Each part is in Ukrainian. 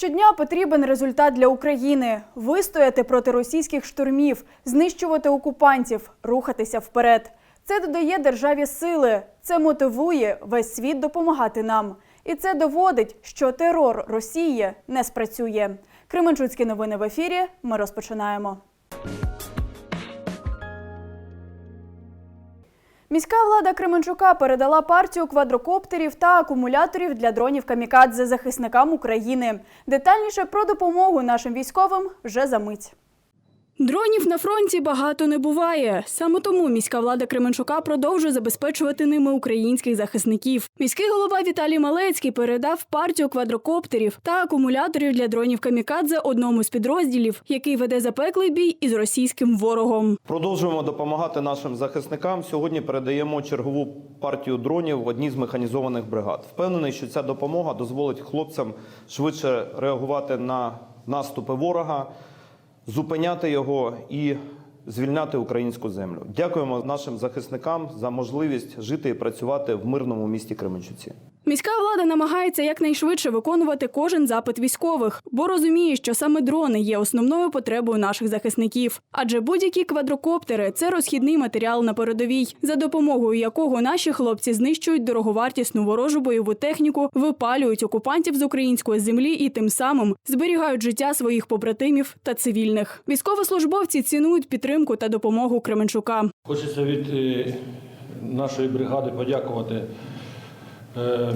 Щодня потрібен результат для України вистояти проти російських штурмів, знищувати окупантів, рухатися вперед. Це додає державі сили, це мотивує весь світ допомагати нам. І це доводить, що терор Росії не спрацює. Кременчуцькі новини в ефірі. Ми розпочинаємо. Міська влада Кременчука передала партію квадрокоптерів та акумуляторів для дронів камікадзе захисникам України. Детальніше про допомогу нашим військовим вже за мить. Дронів на фронті багато не буває. Саме тому міська влада Кременчука продовжує забезпечувати ними українських захисників. Міський голова Віталій Малецький передав партію квадрокоптерів та акумуляторів для дронів камікадзе одному з підрозділів, який веде запеклий бій із російським ворогом. Продовжуємо допомагати нашим захисникам. Сьогодні передаємо чергову партію дронів в одній з механізованих бригад. Впевнений, що ця допомога дозволить хлопцям швидше реагувати на наступи ворога, зупиняти його і звільняти українську землю. Дякуємо нашим захисникам за можливість жити і працювати в мирному місті Кременчуці. Міська влада намагається якнайшвидше виконувати кожен запит військових, бо розуміє, що саме дрони є основною потребою наших захисників. Адже будь-які квадрокоптери це розхідний матеріал на передовій, за допомогою якого наші хлопці знищують дороговартісну ворожу бойову техніку, випалюють окупантів з української землі і тим самим зберігають життя своїх побратимів та цивільних. Військовослужбовці цінують підтримку та допомогу Кременчука. Хочеться від е, нашої бригади подякувати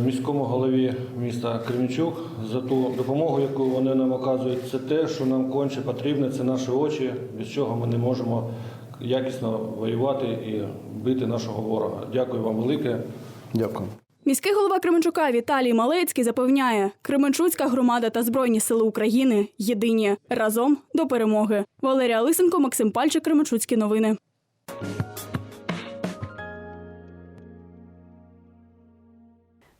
міському голові міста Кременчук за ту допомогу, яку вони нам оказують. Це те, що нам конче потрібне, це наші очі, без чого ми не можемо якісно воювати і бити нашого ворога. Дякую вам велике. Дякую. Міський голова Кременчука Віталій Малецький запевняє, Кременчуцька громада та Збройні сили України єдині разом до перемоги. Валерія Лисенко, Максим Пальчик, Кременчуцькі новини. –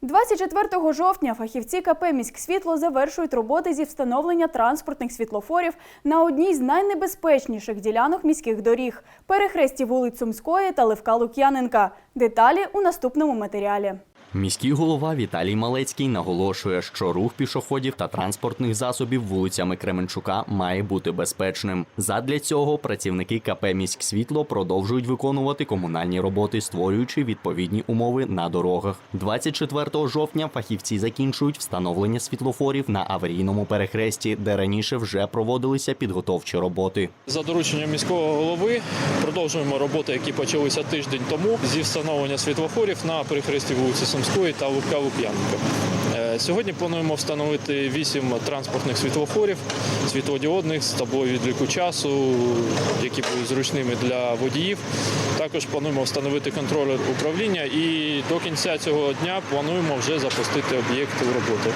24 жовтня фахівці КП «Міськсвітло» завершують роботи зі встановлення транспортних світлофорів на одній з найнебезпечніших ділянок міських доріг – перехресті вулиць Сумської та Левка Лук'яненка. Деталі у наступному матеріалі. Міський голова Віталій Малецький наголошує, що рух пішоходів та транспортних засобів вулицями Кременчука має бути безпечним. Задля цього працівники КП «Міськсвітло» продовжують виконувати комунальні роботи, створюючи відповідні умови на дорогах. 24 жовтня фахівці закінчують встановлення світлофорів на аварійному перехресті, де раніше вже проводилися підготовчі роботи. За дорученням міського голови продовжуємо роботи, які почалися тиждень тому зі встановлення світлофорів на перехресті вулиці Сумської та Лубка Лук'яненка. Е, Сьогодні плануємо встановити вісім транспортних світлофорів, світлодіодних з таблою відліку часу, які будуть зручними для водіїв. Також плануємо встановити контролер управління і до кінця цього дня плануємо вже запустити об'єкти в роботу.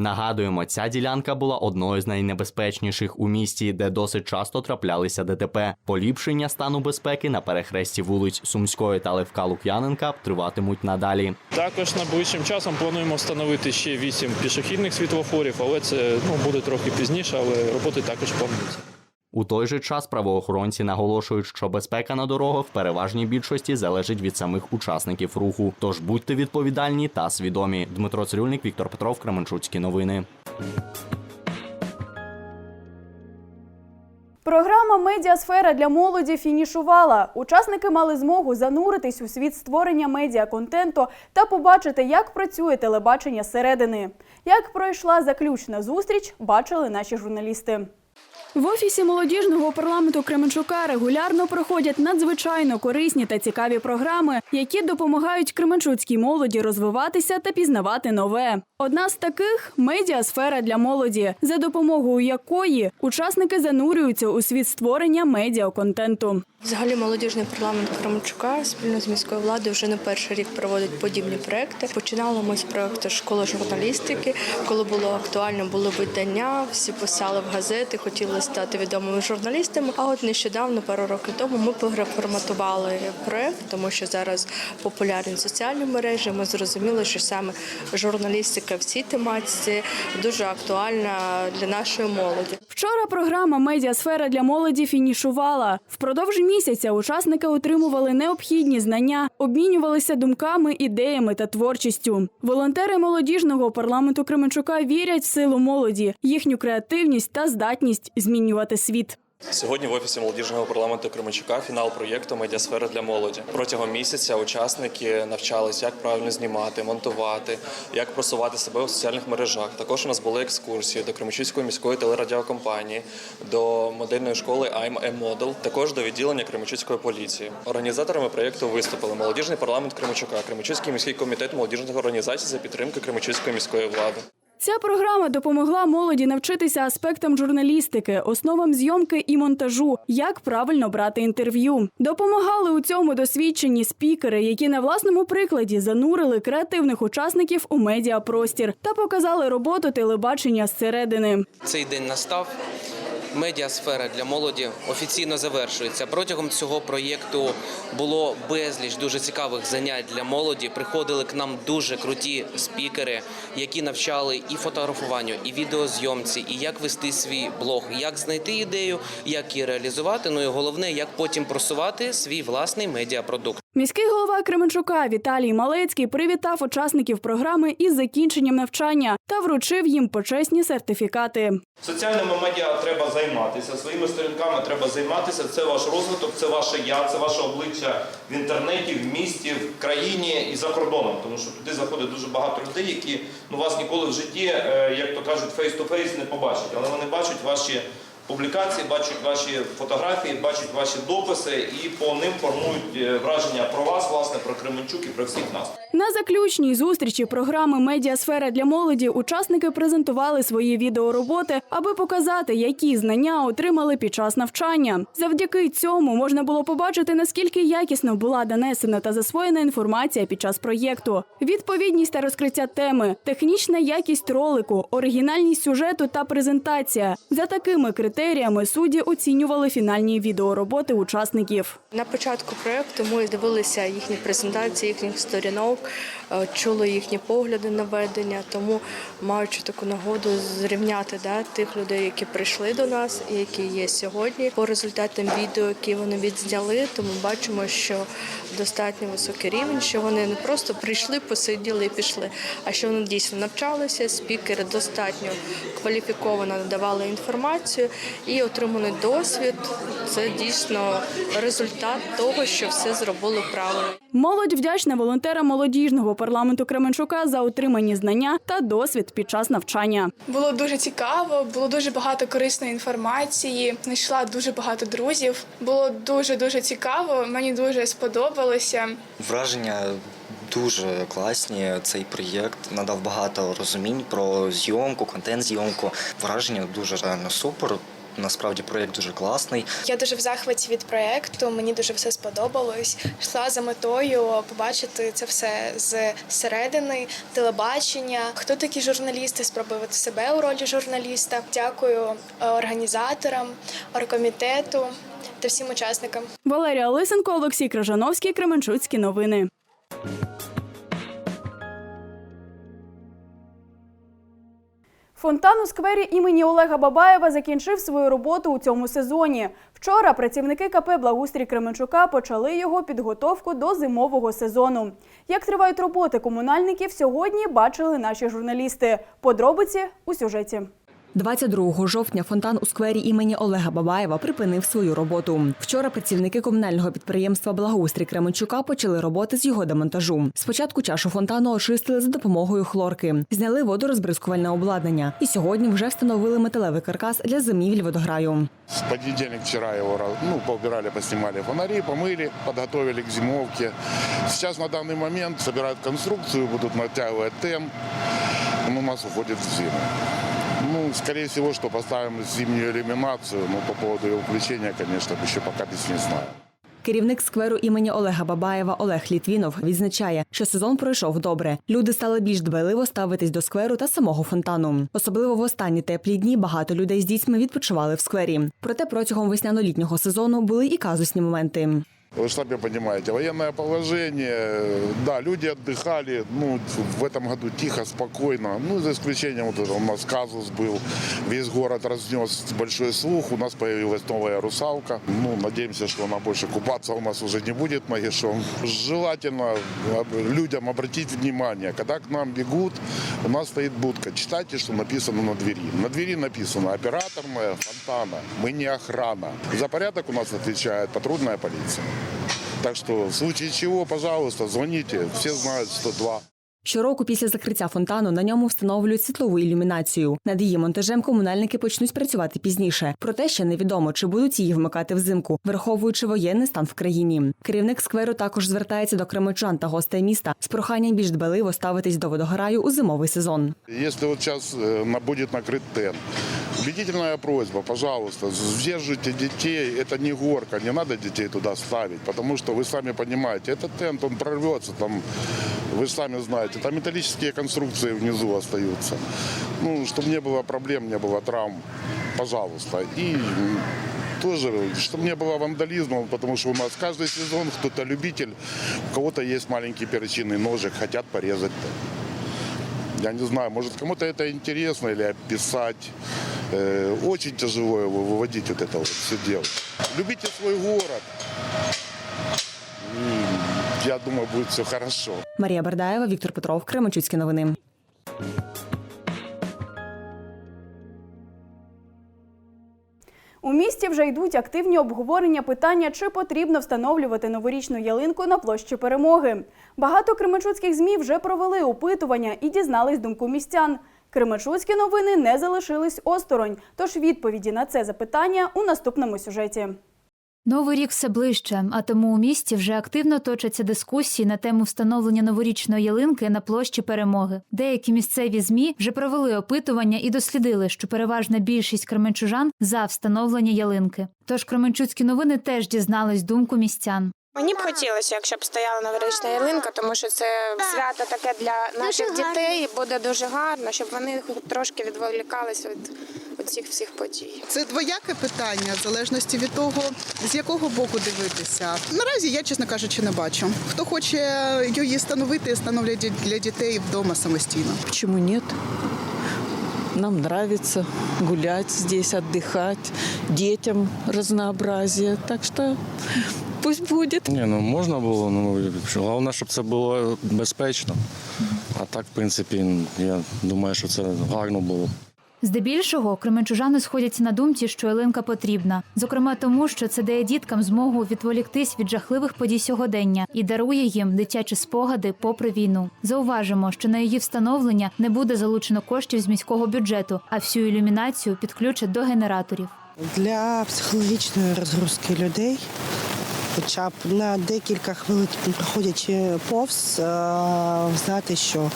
Нагадуємо, ця ділянка була одною з найнебезпечніших у місті, де досить часто траплялися ДТП. Поліпшення стану безпеки на перехресті вулиць Сумської та Левка Лук'яненка триватимуть надалі. Також найближчим часом плануємо встановити ще вісім пішохідних світлофорів, але це ну, буде трохи пізніше, але роботи також плануються. У той же час правоохоронці наголошують, що безпека на дорогах в переважній більшості залежить від самих учасників руху. Тож будьте відповідальні та свідомі. Дмитро Цирюльник, Віктор Петров, Кременчуцькі новини. Програма Медіасфера для молоді фінішувала. Учасники мали змогу зануритись у світ створення медіаконтенту та побачити, як працює телебачення зсередини. Як пройшла заключна зустріч, бачили наші журналісти. В офісі молодіжного парламенту Кременчука регулярно проходять надзвичайно корисні та цікаві програми, які допомагають кременчуцькій молоді розвиватися та пізнавати нове. Одна з таких медіасфера для молоді, за допомогою якої учасники занурюються у світ створення медіаконтенту. Взагалі молодіжний парламент Крамчука спільно з міською владою вже не перший рік проводить подібні проекти. Починали ми з проекту школи журналістики. Коли було актуально, були видання, всі писали в газети, хотіли стати відомими журналістами. А от нещодавно, пару років тому, ми переформатували проект, тому що зараз популярні соціальні мережі. Ми зрозуміли, що саме журналістика в цій тематиці дуже актуальна для нашої молоді. Вчора програма Медіасфера для молоді фінішувала. Впродовж місяця учасники отримували необхідні знання, обмінювалися думками, ідеями та творчістю. Волонтери молодіжного парламенту Кременчука вірять в силу молоді, їхню креативність та здатність змінювати світ. Сьогодні в офісі молодіжного парламенту Кременчука фінал проєкту Медіасфера для молоді. Протягом місяця учасники навчались, як правильно знімати, монтувати, як просувати себе у соціальних мережах. Також у нас були екскурсії до Кременчуцької міської телерадіокомпанії, до модельної школи I'm a Model, також до відділення Кременчуцької поліції. Організаторами проєкту виступили молодіжний парламент Кременчука, Кременчуцький міський комітет молодіжних організацій за підтримки Кременчуцької міської влади. Ця програма допомогла молоді навчитися аспектам журналістики, основам зйомки і монтажу, як правильно брати інтерв'ю. Допомагали у цьому досвідчені спікери, які на власному прикладі занурили креативних учасників у медіапростір та показали роботу телебачення зсередини. Цей день настав. Медіасфера для молоді офіційно завершується. Протягом цього проєкту було безліч дуже цікавих занять для молоді. Приходили к нам дуже круті спікери, які навчали і фотографуванню, і відеозйомці, і як вести свій блог, як знайти ідею, як її реалізувати. Ну і головне, як потім просувати свій власний медіапродукт. Міський голова Кременчука Віталій Малецький привітав учасників програми із закінченням навчання та вручив їм почесні сертифікати. Соціальними медіа треба займатися, своїми сторінками треба займатися. Це ваш розвиток, це ваше я, це ваше обличчя в інтернеті, в місті, в країні і за кордоном. Тому що туди заходить дуже багато людей, які ну вас ніколи в житті, е, як то кажуть, фейс-то-фейс не побачать, але вони бачать ваші. Публікації бачать ваші фотографії, бачать ваші дописи і по ним формують е, враження про вас, власне, про Кременчук і про всіх нас. На заключній зустрічі програми Медіасфера для молоді учасники презентували свої відеороботи, аби показати, які знання отримали під час навчання. Завдяки цьому можна було побачити, наскільки якісно була донесена та засвоєна інформація під час проєкту, відповідність та розкриття теми, технічна якість ролику, оригінальність сюжету та презентація. За такими критеріями судді оцінювали фінальні відеороботи учасників. На початку проєкту ми дивилися їхні презентації, їхніх сторінок, е, чули їхні погляди на ведення. Тому, маючи таку нагоду зрівняти да, тих людей, які прийшли до нас і які є сьогодні, по результатам відео, які вони відзняли, то ми бачимо, що достатньо високий рівень, що вони не просто прийшли, посиділи і пішли, а що вони дійсно навчалися. Спікери достатньо кваліфіковано надавали інформацію і отриманий досвід. Це дійсно результат того, що все зробили правильно. Молодь вдячна волонтерам молодіжного парламенту Кременчука за отримані знання та досвід під час навчання. Було дуже цікаво, було дуже багато корисної інформації. Знайшла дуже багато друзів. Було дуже дуже цікаво. Мені дуже сподобалося. Враження дуже класні. Цей проєкт надав багато розумінь про зйомку, контент-зйомку. Враження дуже реально супер. Насправді проєкт дуже класний. Я дуже в захваті від проекту. Мені дуже все сподобалось. Йшла за метою побачити це все з середини, телебачення. Хто такі журналісти? Спробувати себе у ролі журналіста. Дякую е, організаторам, оргкомітету та всім учасникам. Валерія Лисенко, Олексій Кражановський, Кременчуцькі новини. Фонтан у сквері імені Олега Бабаєва закінчив свою роботу у цьому сезоні. Вчора працівники КП Благустрій Кременчука почали його підготовку до зимового сезону. Як тривають роботи комунальників, сьогодні бачили наші журналісти. Подробиці у сюжеті. 22 жовтня фонтан у сквері імені Олега Бабаєва припинив свою роботу. Вчора працівники комунального підприємства Благоустрій Кременчука почали роботи з його демонтажу. Спочатку чашу фонтану очистили за допомогою хлорки, зняли водорозбризкувальне обладнання. І сьогодні вже встановили металевий каркас для зимівлі водограю. В понедельник вчера его ну, поубирали, поснимали фонари, помыли, подготовили к зимовке. Сейчас на данный момент собирают конструкцию, будут натягивать темп. Он у нас уходит в зиму. Ну, скорее всего, что поставим зимнюю иллюминацию, но по поводу ее включения, конечно, еще пока без не знаю. Керівник скверу імені Олега Бабаєва Олег Літвінов відзначає, що сезон пройшов добре. Люди стали більш дбайливо ставитись до скверу та самого фонтану. Особливо в останні теплі дні багато людей з дітьми відпочивали в сквері. Проте протягом весняно-літнього сезону були и казусні моменти. Вы сами понимаете, военное положение, да, люди отдыхали, ну, в этом году тихо, спокойно, ну, за исключением вот этого, у нас казус был, весь город разнес большой слух, у нас появилась новая русалка, ну, надеемся, что она больше купаться у нас уже не будет нагишом. Желательно об- людям обратить внимание, когда к нам бегут, у нас стоит будка, читайте, что написано на двери. На двери написано операторная фонтана, мы не охрана. За порядок у нас отвечает патрульная полиция. Так что в случае чего, пожалуйста, звоните. Все знают 102. Щороку після закриття фонтану на ньому встановлюють світлову ілюмінацію. Над її монтажем комунальники почнуть працювати пізніше. Проте ще невідомо, чи будуть її вмикати взимку, враховуючи воєнний стан в країні. Керівник скверу також звертається до кримичан та гостей міста з проханням більш дбаливо ставитись до водограю у зимовий сезон. Если вот сейчас э, на- будет накрыт тент, убедительная просьба, пожалуйста, сдерживайте детей. Это не горка, не надо детей туда ставить, потому что вы сами понимаете, этот тент, он прорвется, там, вы сами знаете, там металлические конструкции внизу остаются. Ну, чтобы не было проблем, не было травм, пожалуйста. И тоже, чтобы не было вандализма, потому что у нас каждый сезон кто-то любитель, у кого-то есть маленький перочинный ножик, хотят порезать. Я не знаю, может кому-то это интересно или описать. Э, очень тяжело его выводить вот это вот все дело. Любите свой город. Я думаю, будет все хорошо. Марія Бердаєва, Віктор Петров, Кременчуцькі новини. У місті вже йдуть активні обговорення питання, чи потрібно встановлювати новорічну ялинку на площі перемоги. Багато кременчуцьких змі вже провели опитування і дізнались думку містян. Кременчуцькі новини не залишились осторонь. Тож відповіді на це запитання у наступному сюжеті. Новий рік все ближче, а тому у місті вже активно точаться дискусії на тему встановлення новорічної ялинки на площі перемоги. Деякі місцеві змі вже провели опитування і дослідили, що переважна більшість кременчужан за встановлення ялинки. Тож кременчуцькі новини теж дізнались думку містян. Мені б хотілося, якщо б стояла новорічна ялинка, тому що це свято таке для наших дітей. Буде дуже гарно, щоб вони трошки відволікалися від, цих всіх подій. Це двояке питання, в залежності від того, з якого боку дивитися. Наразі я, чесно кажучи, не бачу. Хто хоче її встановити, становлять для дітей вдома самостійно. Почему нет? Нам нравится гулять здесь, отдыхать, детям разнообразие. Так что пусть будет. Ні, ну можна було, ну головне, щоб це було безпечно. А так, в принципі, я думаю, що це гарно було. Здебільшого кременчужани сходяться на думці, що ялинка потрібна, зокрема тому, що це дає діткам змогу відволіктись від жахливих подій сьогодення і дарує їм дитячі спогади попри війну. Зауважимо, що на її встановлення не буде залучено коштів з міського бюджету, а всю ілюмінацію підключать до генераторів. Для психологічної розгрузки людей, хоча б на декілька хвилин проходячи повз, е, знати, що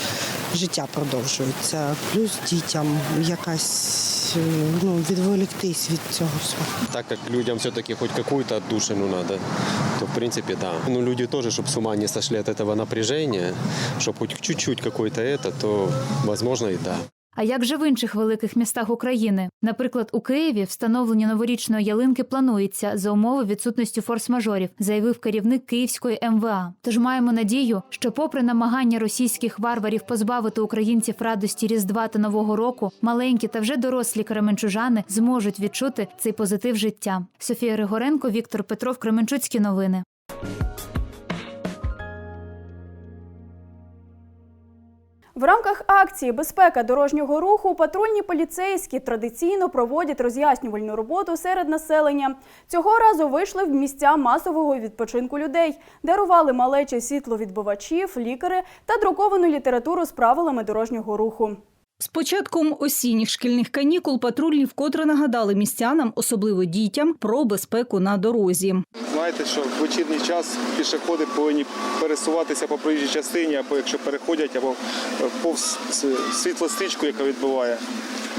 життя продовжується. Плюс дітям якась е, ну, відволіктись від цього всього. Так как людям все-таки хоть какую-то отдушину надо, то в принципе да. Ну люди тоже, чтобы с ума не сошли от этого напряжения, чтобы хоть чуть-чуть какой-то это, то возможно и да. А як же в інших великих містах України? Наприклад, у Києві встановлення новорічної ялинки планується за умови відсутності форс-мажорів, заявив керівник Київської МВА. Тож маємо надію, що, попри намагання російських варварів позбавити українців радості Різдва та Нового року, маленькі та вже дорослі кременчужани зможуть відчути цей позитив життя. Софія Григоренко, Віктор Петров, Кременчуцькі новини. В рамках акції Безпека дорожнього руху патрульні поліцейські традиційно проводять роз'яснювальну роботу серед населення. Цього разу вийшли в місця масового відпочинку людей, дарували малечі світловідбивачів, лікари та друковану літературу з правилами дорожнього руху. З початком осінніх шкільних канікул патрульні вкотре нагадали містянам, особливо дітям, про безпеку на дорозі. Знаєте, що в вечірній час пішоходи повинні пересуватися по проїжджій частині, або якщо переходять, або е, повз світлострічку, яка відбиває.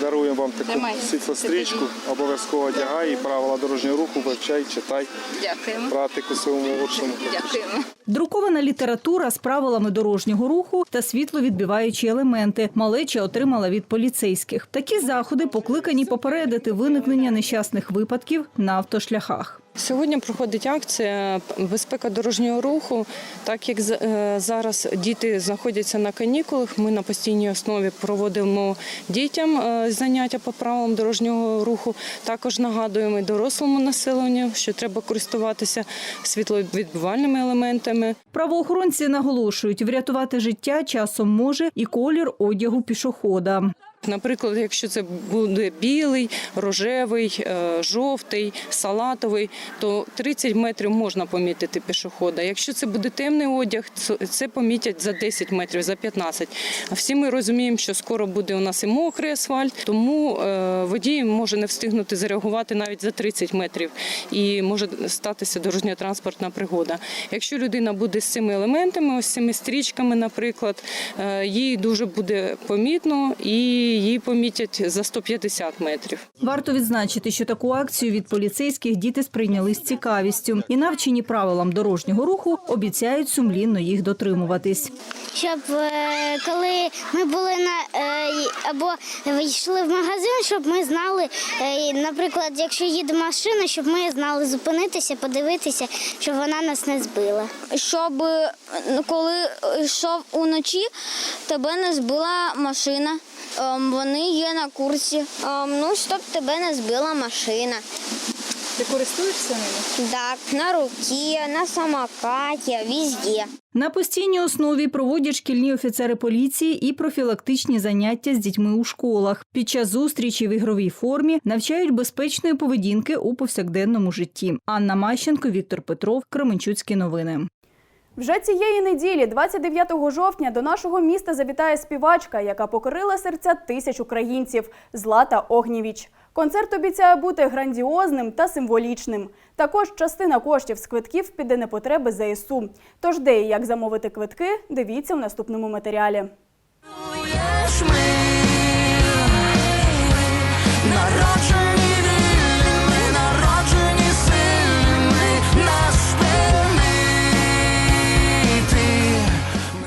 Даруємо вам таку світлострічку, обов'язково одягай і правила дорожнього руху вивчай, читай. Дякуємо. Практику своєму молодшому. Дякуємо. Друкована література з правилами дорожнього руху та світловідбиваючі елементи малеча отримала від поліцейських. Такі заходи покликані попередити виникнення нещасних випадків на автошляхах. Сьогодні проходить акція безпека дорожнього руху. Так як е, зараз діти знаходяться на канікулах, ми на постійній основі проводимо дітям е, заняття по правилам дорожнього руху. Також нагадуємо і дорослому населенню, що треба користуватися світловідбивальними елементами. Правоохоронці наголошують, врятувати життя часом може і колір одягу пішохода. Наприклад, якщо це буде білий, рожевий, е, жовтий, салатовий, то 30 метрів можна помітити пішохода. Якщо це буде темний одяг, це- помітять за 10 метрів, за 15. А всі ми розуміємо, що скоро буде у нас і мокрий асфальт, тому е, водій може не встигнути зареагувати навіть за 30 метрів і може статися дорожньо-транспортна пригода. Якщо людина буде з цими елементами, ось цими стрічками, наприклад, е, їй дуже буде помітно і її помітять за 150 метрів. Варто відзначити, що таку акцію від поліцейських діти сприйняли з цікавістю і навчені правилам дорожнього руху обіцяють сумлінно їх дотримуватись. щоб е, коли ми були на е, або йшли в магазин, щоб ми знали, е, наприклад, якщо їде машина, щоб ми знали зупинитися, подивитися, щоб вона нас не збила. Щоб коли йшов уночі, тебе не збила машина. Ем, Вони є на курсі. Ем, Ну, щоб тебе не збила машина. Ти користуєшся ними? Так, на руці, на самокаті, везде. На постійній основі проводять шкільні офіцери поліції і профілактичні заняття з дітьми у школах. Під час зустрічі в ігровій формі навчають безпечної поведінки у повсякденному житті. Анна Мащенко, Віктор Петров, Кременчуцькі новини. Вже цієї неділі, 29 жовтня, до нашого міста завітає співачка, яка покорила серця тисяч українців Злата Огнєвіч. Концерт обіцяє бути грандіозним та символічним. Також частина коштів з квитків піде на потреби ЗСУ. Тож де і як замовити квитки, дивіться в наступному матеріалі.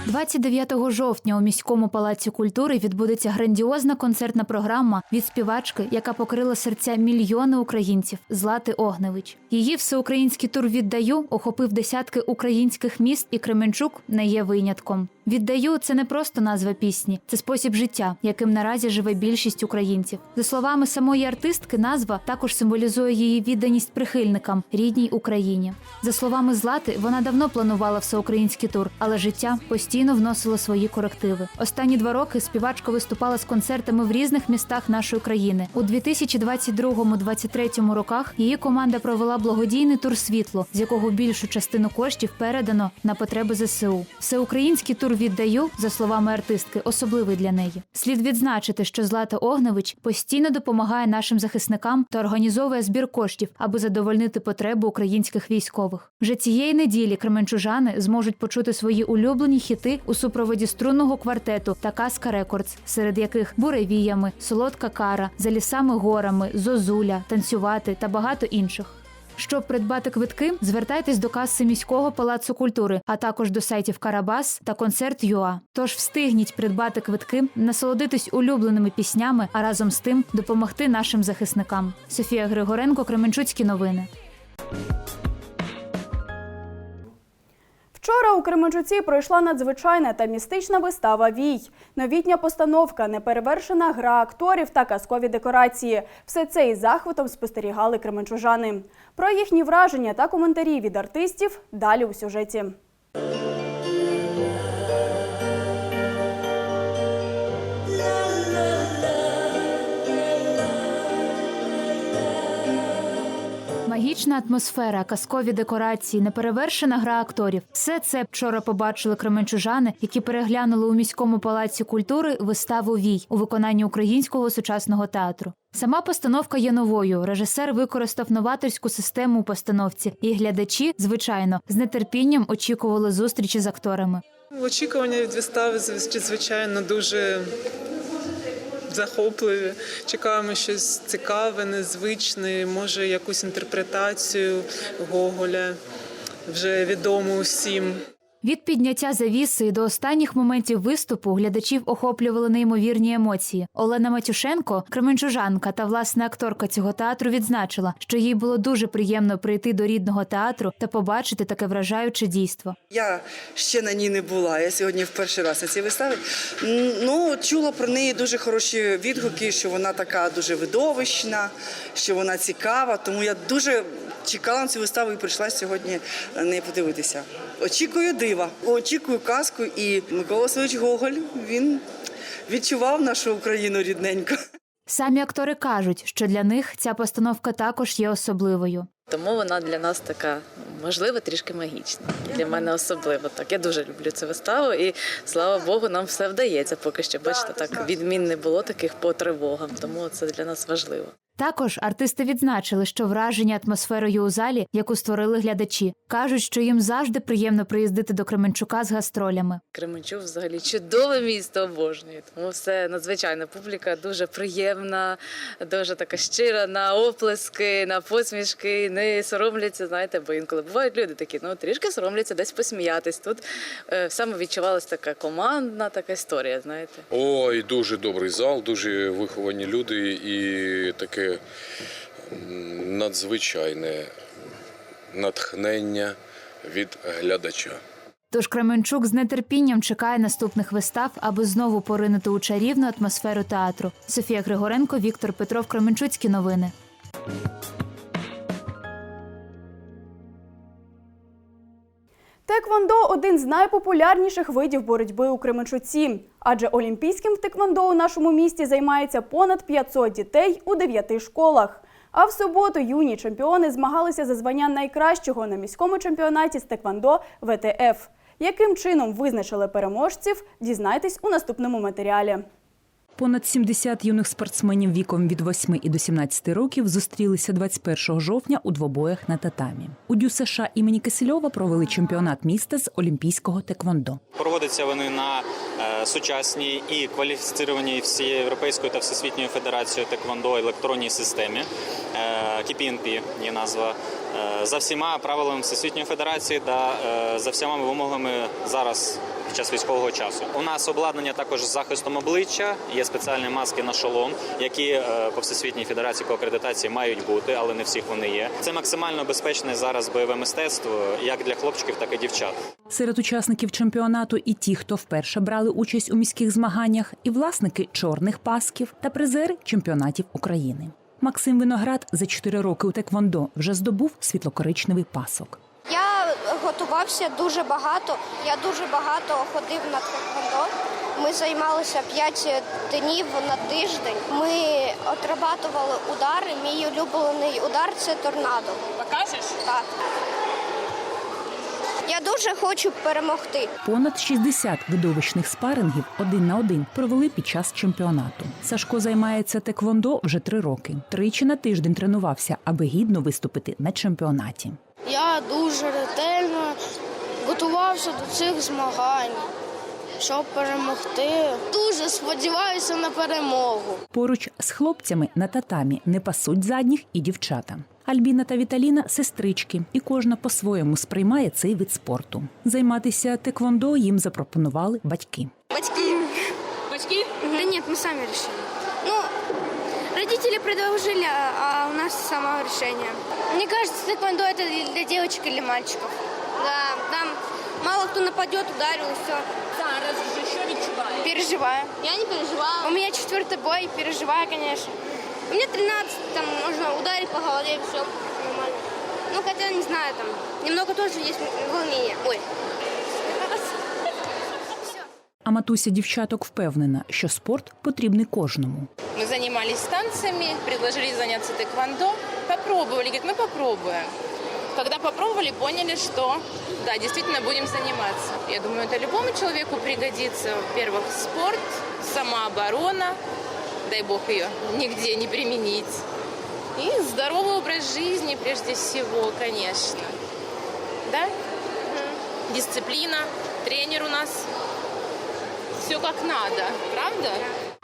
29 жовтня у міському палаці культури відбудеться грандіозна концертна програма від співачки, яка покрила серця мільйони українців Злати Огневич. Її всеукраїнський тур віддаю охопив десятки українських міст, і Кременчук не є винятком. Віддаю це не просто назва пісні, це спосіб життя, яким наразі живе більшість українців. За словами самої артистки, назва також символізує її відданість прихильникам рідній Україні. За словами Злати, вона давно планувала всеукраїнський тур, але життя постійно вносило свої корективи. Останні два роки співачка виступала з концертами в різних містах нашої країни. У 2022-2023 роках її команда провела благодійний тур світло, з якого більшу частину коштів передано на потреби ЗСУ. Всеукраїнський тур віддаю, за словами артистки, особливий для неї. Слід відзначити, що Злата Огневич постійно допомагає нашим захисникам та організовує збір коштів, аби задовольнити потреби українських військових. Вже цієї неділі кременчужани зможуть почути свої улюблені хіти у супроводі струнного квартету та казка Рекордс, серед яких буревіями, солодка кара, за лісами горами, зозуля, танцювати та багато інших. Щоб придбати квитки, звертайтесь до каси міського палацу культури, а також до сайтів Карабас та концерт ЮА. Тож встигніть придбати квитки, насолодитись улюбленими піснями, а разом з тим допомогти нашим захисникам. Софія Григоренко, Кременчуцькі новини. Вчора у Кременчуці пройшла надзвичайна та містична вистава Вій. Новітня постановка, неперевершена гра акторів та казкові декорації. Все це із захватом спостерігали кременчужани. Про їхні враження та коментарі від артистів далі у сюжеті. Магічна атмосфера, казкові декорації, неперевершена гра акторів. Все це вчора побачили кременчужани, які переглянули у міському палаці культури виставу Вій у виконанні українського сучасного театру. Сама постановка є новою. Режисер використав новаторську систему у постановці, і глядачі, звичайно, з нетерпінням очікували зустрічі з акторами. Очікування від вистави звичайно дуже захопливі. Чекаємо щось цікаве, незвичне, може якусь інтерпретацію Гоголя, вже відому усім. Від підняття завіси до останніх моментів виступу глядачів охоплювали неймовірні емоції. Олена Матюшенко, кременчужанка та власне акторка цього театру, відзначила, що їй було дуже приємно прийти до рідного театру та побачити таке вражаюче дійство. Я ще на ній не була. Я сьогодні в перший раз на цій виставі. Ну, чула про неї дуже хороші відгуки, що вона така дуже видовищна, що вона цікава. Тому я дуже чекала на цю виставу і прийшла сьогодні на неї подивитися. Очікую дива, очікую казку. І Микола Васильович Гоголь він відчував нашу Україну рідненько. Самі актори кажуть, що для них ця постановка також є особливою. Тому вона для нас така, можливо, трішки магічна. Для мене особливо так. Я дуже люблю цю виставу, і слава Богу, нам все вдається. Поки що, бачите, так відмін не було таких по тривогам, тому це для нас важливо. Також артисти відзначили, що вражені атмосферою у залі, яку створили глядачі, кажуть, що їм завжди приємно приїздити до Кременчука з гастролями. Кременчук взагалі чудове місто обожнює. Тому все надзвичайна публіка, дуже приємна, дуже така щира на оплески, на посмішки, не соромляться. Знаєте, бо інколи бувають люди такі, ну трішки соромляться десь посміятись. Тут е, саме відчувалася така командна така історія. Знаєте. Ой, дуже добрий зал, дуже виховані люди і таке надзвичайне натхнення від глядача. Тож Кременчук з нетерпінням чекає наступних вистав, аби знову поринути у чарівну атмосферу театру. Софія Григоренко, Віктор Петров, Кременчуцькі новини. Теквондо один з найпопулярніших видів боротьби у Кременчуці, адже олімпійським теквондо у нашому місті займається понад 500 дітей у 9 школах. А в суботу юні чемпіони змагалися за звання найкращого на міському чемпіонаті з теквондо ВТФ. Яким чином визначили переможців, дізнайтесь у наступному матеріалі. Понад 70 юних спортсменів віком від 8 і до 17 років зустрілися 21 жовтня у двобоях на татамі. У Дю США імені Кисельова провели чемпіонат міста з олімпійського теквондо. Проводяться вони на е, сучасній і кваліфіцированій всією європейською та всесвітньою федерацією теквондо електронній системі. Е, KPNP є назва. Е, за всіма правилами всесвітньої федерації та е, за всіма вимогами зараз під час військового часу. У нас обладнання також з захистом обличчя, є спеціальні маски на шолом, які е, по всесвітній федерації по акредитації мають бути, але не всіх вони є. Це максимально безпечне зараз бойове мистецтво, як для хлопчиків, так і дівчат. Серед учасників чемпіонату і ті, хто вперше брали участь у міських змаганнях, і власники чорних пасків та призери чемпіонатів України. Максим Виноград за 4 роки у Теквондо вже здобув світлокоричневий пасок. Я готувався дуже багато. Я дуже багато ходив на Теквондо. Ми займалися 5 днів на тиждень. Ми отрабатували удари. Мій улюблений удар це торнадо. Покажеш? Так. Я дуже хочу перемогти. Понад 60 видовищних спарингів один на один провели під час чемпіонату. Сашко займається теквондо вже три роки. Тричі на тиждень тренувався, аби гідно виступити на чемпіонаті. Я дуже ретельно готувався до цих змагань, щоб перемогти. Дуже сподіваюся на перемогу. Поруч з хлопцями на татамі не пасуть задніх і дівчата. Альбіна та Віталіна сестрички, і кожна по-своєму сприймає цей вид спорту. Займатися теквондо їм запропонували батьки. Батьки. Батьки? Да нет, мы сами решили. Ну, родители предложили, а а у нас само решение. Мне кажется, тэквондо это для девочек или мальчиков. Да, там мало кто нападет, ударил и все. Переживаю. Я не переживаю. У меня четвертый бой, переживаю, конечно. У меня 13, там можно ударить по голове и все нормально. Ну, хотя, не знаю, там немного тоже есть волнение. Ой. А матуся дівчаток впевнена, що спорт потрібний кожному. Мы занимались танцами, предложили заняться тэквондо. попробовали, говорит, мы попробуем. Когда попробовали, поняли, что да, действительно будем заниматься. Я думаю, это любому человеку пригодится. Во-первых, спорт, самооборона, дай бог ее нигде не применить. И здоровый образ жизни прежде всего, конечно. Да? Дисциплина, тренер у нас. Все как надо, правда?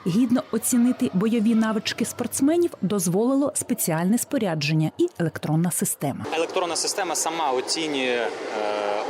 Гідно оцінити бойові навички спортсменів дозволило спеціальне спорядження і електронна система. Електронна система сама оцінює е,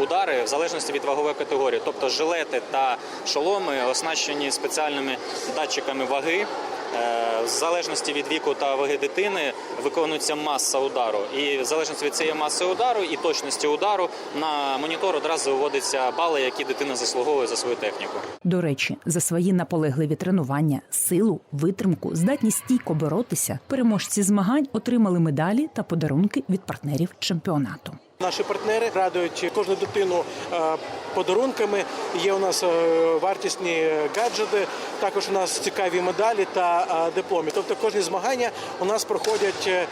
удари в залежності від вагової категорії. Тобто жилети та шоломи оснащені спеціальними датчиками ваги. Е, В залежності від віку та ваги дитини виконується маса удару. І в залежності від цієї маси удару і точності удару на монітор одразу виводяться бали, які дитина заслуговує за свою техніку. До речі, за свої наполегливі тренування, силу, витримку, здатність стійко боротися, переможці змагань отримали медалі та подарунки від партнерів чемпіонату. Наші партнери радують кожну дитину е, подарунками. Є у нас е, вартісні гаджети, також у нас цікаві медалі та е, дипломи. Тобто кожні змагання у нас проходять е,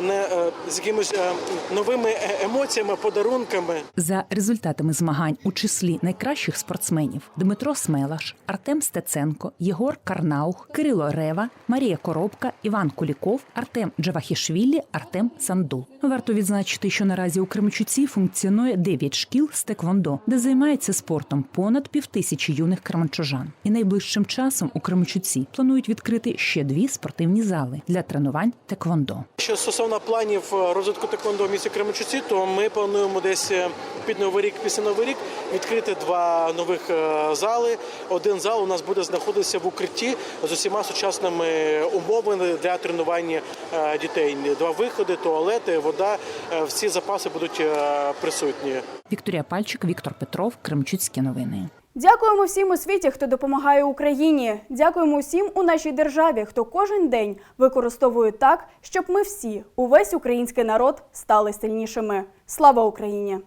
не е, з якимись е, новими емоціями, подарунками. За результатами змагань у числі найкращих спортсменів Дмитро Смелаш, Артем Стеценко, Єгор Карнаух, Кирило Рева, Марія Коробка, Іван Куліков, Артем Джавахішвілі, Артем Сандул. Варто відзначити, що наразі у Кременчуці функціонує 9 шкіл з теквондо, де займається спортом понад півтисячі юних кременчужан. І найближчим часом у Кременчуці планують відкрити ще дві спортивні зали для тренувань теквондо. Що стосовно планів е, розвитку теквондо в місті Кременчуці, то ми плануємо десь е, під новий рік, після новий рік відкрити два нових е, зали. Один зал у нас буде знаходитися в укритті з усіма сучасними умовами для тренування дітей. Два виходи, туалети, вода. Всі запаси будуть присутні. Вікторія Пальчик, Віктор Петров, Кремчуцькі новини. Дякуємо всім у світі, хто допомагає Україні. Дякуємо усім у нашій державі, хто кожен день використовує так, щоб ми всі, увесь український народ, стали сильнішими. Слава Україні!